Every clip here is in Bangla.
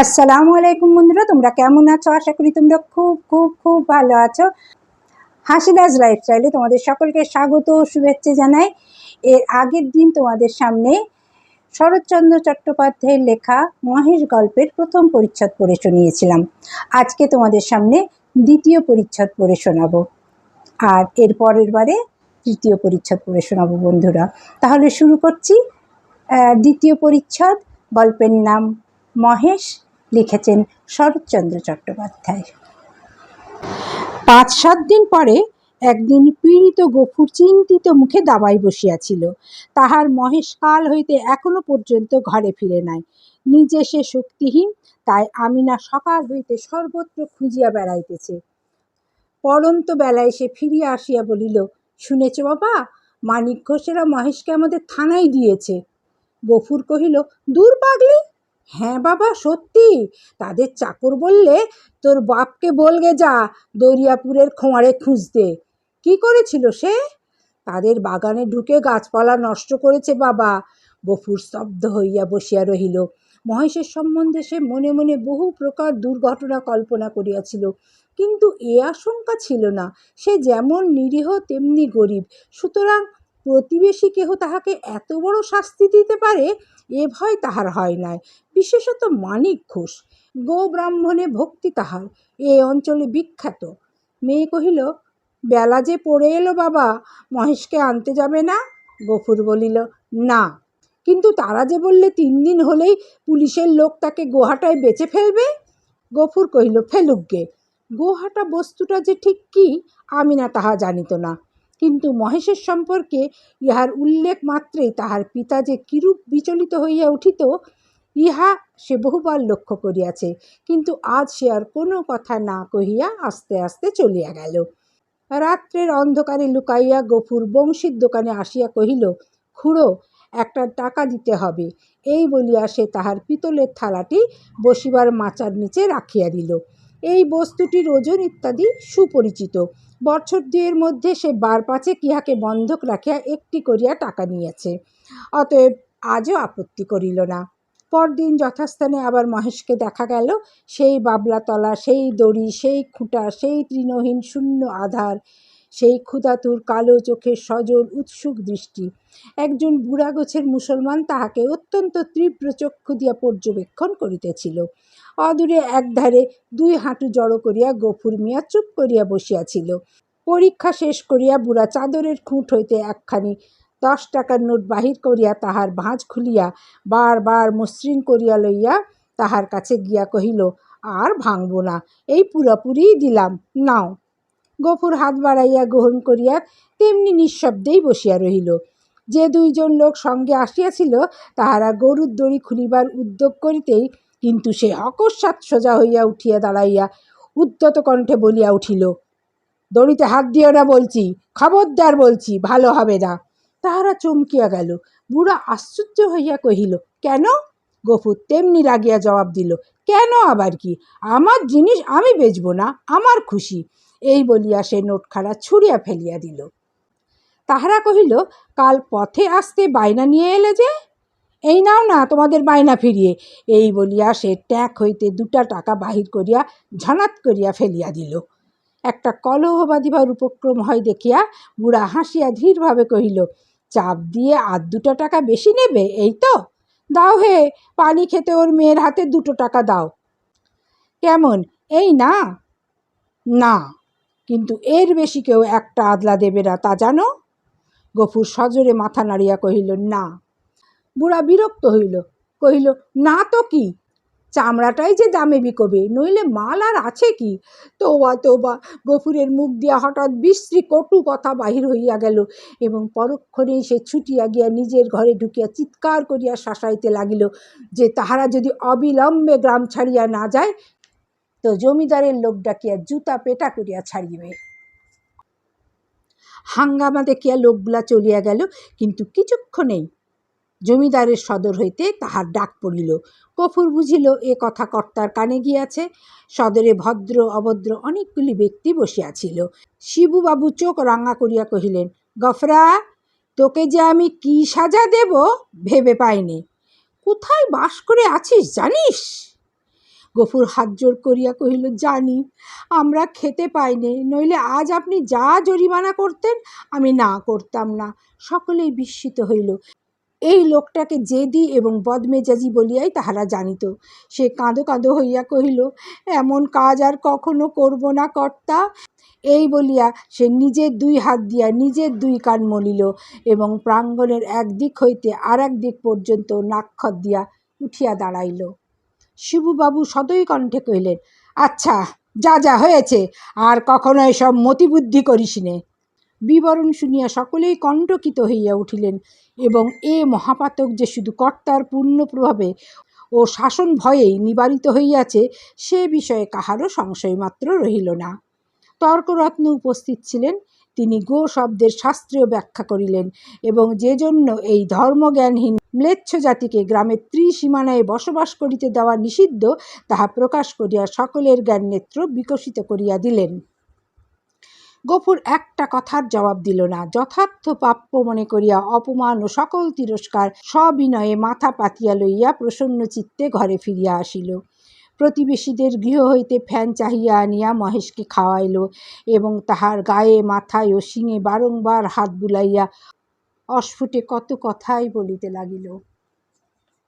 আসসালামু আলাইকুম বন্ধুরা, তোমরা কেমন আছো? আশা করি তোমরা খুব খুব খুব ভালো আছো। হাসিদাস লাইফস্টাইলে তোমাদের সকলকে স্বাগত শুভেচ্ছা জানাই। এর আগের দিন তোমাদের সামনে শরৎচন্দ্র চট্টোপাধ্যায়ের লেখা মহেশ গল্পের প্রথম পরিচ্ছদ পড়ে শুনিয়েছিলাম। আজকে তোমাদের সামনে দ্বিতীয় পরিচ্ছদ পড়ে শোনাবো। আর এর পরের বারে তৃতীয় পরিচ্ছদ পড়ে শোনাবো বন্ধুরা। তাহলে শুরু করছি দ্বিতীয় পরিচ্ছদ, গল্পের নাম মহেশ লিখেছেন শরৎচন্দ্র চট্টোপাধ্যায়। পাঁচ সাত দিন পরে একদিন পীড়িত গফুর চিন্তিত মুখে দাবাই বসিয়াছিল। তাহার মহেশ কাল হইতে এখনও পর্যন্ত ঘরে ফিরে নাই। নিজে সে শক্তিহীন, তাই আমিনা সকাল হইতে সর্বত্র খুঁজিয়া বেড়াইতেছে। পরন্ত বেলায় সে ফিরিয়া আসিয়া বলিল, শুনেছ বাবা, মানিক ঘোষেরা মহেশকে আমাদের থানায় দিয়েছে। গফুর কহিল, দূর পাগলি! হ্যাঁ বাবা, সত্যি। তাদের চাকর বললে তোর বাপকে বলগে যা দরিয়াপুরের খোঁয়ারে খুঁজতে। কি করেছিল সে? তাদের বাগানে ঢুকে গাছপালা নষ্ট করেছে বাবা। গফুর স্তব্ধ হইয়া বসিয়া রহিল। মহেশের সম্বন্ধে সে মনে মনে বহু প্রকার দুর্ঘটনা কল্পনা করিয়াছিল। কিন্তু এ আশঙ্কা ছিল না। সে যেমন নিরীহ, তেমনি গরিব। সুতরাং প্রতিবেশী কেহ তাহাকে এত বড় শাস্তি দিতে পারে, এ ভয় তাহার হয় নাই। বিশেষত মানিক ঘোষ, গো ব্রাহ্মণে ভক্তি তাহার, এ অঞ্চলে বিখ্যাত। মেয়ে কহিল, বেলা যে পড়ে এলো বাবা, মহেশকে আনতে যাবে না? গফুর বলিল, না। কিন্তু তারা যে বললে তিন দিন হলেই পুলিশের লোক তাকে গোহাটায় বেচে ফেলবে? গফুর কহিল, ফেলুক গে। গোহাটা বস্তুটা যে ঠিক কি, আমি না তাহা জানিত না। কিন্তু মহেশের সম্পর্কে ইহার উল্লেখ মাত্রেই তাহার পিতা যে কিরূপ বিচলিত হইয়া উঠিত, ইহা সে বহুবার লক্ষ্য করিয়াছে। কিন্তু আজ সে আর কোনো কথা না কহিয়া আস্তে আস্তে চলিয়া গেল। রাত্রের অন্ধকারে লুকাইয়া গফুর বংশীর দোকানে আসিয়া কহিল, খুড়ো, একটা টাকা দিতে হবে। এই বলিয়া সে তাহার পিতলের থালাটি বসিবার মাচার নিচে রাখিয়া দিল। এই বস্তুটির ওজন ইত্যাদি সুপরিচিত। বছর দুয়ের মধ্যে সে বার পাঁচে কিহাকে বন্ধক রাখিয়া একটি করিয়া টাকা নিয়েছে। অতএব আজও আপত্তি করিল না। পরদিন যথাস্থানে আবার মহেশকে দেখা গেল। সেই বাবলাতলা, সেই দড়ি, সেই খুঁটা, সেই তৃণহীন শূন্য আধার সেই ক্ষুধাতুর কালো চোখের সজল উৎসুক দৃষ্টি। একজন বুড়া গোছের মুসলমান তাহাকে অত্যন্ত তীব্র চক্ষু দিয়া পর্যবেক্ষণ করিতেছিল। অদূরে একধারে দুই হাঁটু জড়ো করিয়া গফুর মিয়া চুপ করিয়া বসিয়াছিল। পরীক্ষা শেষ করিয়া বুড়া চাদরের খুঁট হইতে একখানি দশ টাকার নোট বাহির করিয়া তাহার ভাঁজ খুলিয়া বার বার মসৃণ করিয়া লইয়া তাহার কাছে গিয়া কহিল, আর ভাঙব না, এই পুরাপুরিই দিলাম, নাও। গফুর হাত বাড়াইয়া গ্রহণ করিয়া তেমনি নিঃশব্দেই বসিয়া রহিল। যে দুইজন লোক সঙ্গে আসিয়াছিল, তাহারা গরুর দড়ি খুলিবার উদ্যোগ করিতেই কিন্তু সে অকস্মাৎ সোজা হইয়া উঠিয়া দাঁড়াইয়া উদ্যত কণ্ঠে বলিয়া উঠিল, দড়িতে হাত দিও না বলছি, খবরদার বলছি, ভালো হবে না। তাহারা চমকিয়া গেল। বুড়া আশ্চর্য হইয়া কহিল, কেন? গফুর তেমনি রাগিয়া জবাব দিল, কেন আবার কি? আমার জিনিস আমি বেচবো না, আমার খুশি। এই বলিয়া সে নোটখানা ছুঁড়িয়া ফেলিয়া দিল। তাহারা কহিল, কাল পথে আসতে বায়না নিয়ে এলে যে? এই নাও না, তোমাদের বায়না ফিরিয়ে। এই বলিয়া সে ট্যাঁক হইতে দুটা টাকা বাহির করিয়া ঝনাত করিয়া ফেলিয়া দিল। একটা কলহ বাঁধিবার উপক্রম হয় দেখিয়া বুড়া হাসিয়া ধীরভাবে কহিল, চাপ দিয়ে আর দুটো টাকা বেশি নেবে, এই তো? দাও হে, পানি খেতে ওর মেয়ের হাতে দুটো টাকা দাও। কেমন? এই না? না। কিন্তু এর বেশি কেউ একটা আদলা দেবে না, তা জানো? গফুর সজোরে মাথা নাড়িয়া কহিল, না। বুড়া বিরক্ত হইল, কহিল, না তো কি? চামড়াটাই যে দামে বিকবে, নইলে মাল আর আছে কি? তোবা তোবা। গফুরের মুখ দিয়া হঠাৎ বিশ্রী কটু কথা বাহির হইয়া গেল এবং পরক্ষণেই সে ছুটিয়া গিয়া নিজের ঘরে ঢুকিয়া চিৎকার করিয়া শাসাইতে লাগিল যে তাহারা যদি অবিলম্বে গ্রাম ছাড়িয়া না যায় তো জমিদারের লোক ডাকিয়া জুতা পেটা করিয়া ছাড়িবে। হাঙ্গামা দেখিয়া লোকগুলা চলিয়া গেল, কিন্তু কিছুক্ষণেই জমিদারের সদর হইতে তাহার ডাক পড়িল। কফুর বুঝিল, এ কথা কর্তার কানে গিয়াছে। সদরে ভদ্র, অভদ্র অনেকগুলি ব্যক্তি বসিয়াছিল। শিবুবাবু চোখ রাঙা করিয়া কহিলেন, গফরা, তোকে যে আমি কি সাজা দেব ভেবে পাইনি। কোথায় বাস করে আছিস, জানিস? গফুর হাত জোর করিয়া কহিল, জানি, আমরা খেতে পাইনি নইলে আজ আপনি যা জরিমানা করতেন, আমি না করতাম না। সকলেই বিস্মিত হইল। এই লোকটাকে জেদি এবং বদমেজাজি বলিয়াই তাহারা জানিত। সে কাঁদো কাঁদো হইয়া কহিল, এমন কাজ আর কখনো করব না কর্তা। এই বলিয়া সে নিজের দুই হাত দিয়া নিজের দুই কান মলিল এবং প্রাঙ্গণের এক দিক হইতে আর এক দিক পর্যন্ত নাক্ষর দিয়া উঠিয়া দাঁড়াইল। শিবুবাবু সদয় কণ্ঠে কহিলেন আচ্ছা যা যা হয়েছে, আর কখনো এসব মতিবুদ্ধি করিস নে বিবরণ শুনিয়া সকলেই কণ্টকিত হইয়া উঠিলেন এবং এ মহাপাতক যে শুধু কর্তার পূর্ণ প্রভাবে ও শাসন ভয়েই নিবারিত হইয়াছে, সে বিষয়ে কাহারও সংশয়মাত্র রহিল না। তর্করত্ন উপস্থিত ছিলেন, তিনি গো শব্দের শাস্ত্রীয় ব্যাখ্যা করিলেন এবং যে জন্য এই ধর্মজ্ঞানহীন ম্লেচ্ছ জাতিকে গ্রামের ত্রিসীমানায় বসবাস করিতে দেওয়া নিষিদ্ধ, তাহা প্রকাশ করিয়া সকলের জ্ঞান নেত্র বিকশিত করিয়া দিলেন। গফুর একটা কথার জবাব দিল না। যথার্থ প্রাপ্য মনে করিয়া অপমান ও সকল তিরস্কার সবিনয়ে মাথা পাতিয়া লইয়া প্রসন্ন চিত্তে ঘরে ফিরিয়া আসিল। প্রতিবেশীদের গৃহ হইতে ফ্যান চাহিয়া আনিয়া মহেশকে খাওয়াইল এবং তাহার গায়ে, মাথায় ও শিঙে বারংবার হাত বুলাইয়া অস্ফুটে কত কথাই বলিতে লাগিল।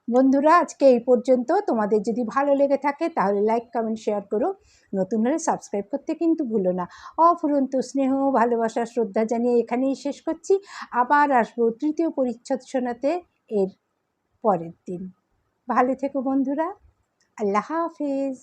বন্ধুরা, আজকে এই পর্যন্ত। তোমাদের যদি ভালো লেগে থাকে, তাহলে লাইক কমেন্ট শেয়ার করো। নতুন হলে সাবস্ক্রাইব করতে কিন্তু ভুলো না। অফুরন্ত স্নেহ, ভালোবাসা, শ্রদ্ধা জানিয়ে এখানেই শেষ করছি। আবার আসব তৃতীয় পরিচ্ছদ শোনাতে এর পরের দিন। ভালো থেকো বন্ধুরা। আল্লাহ হাফিজ।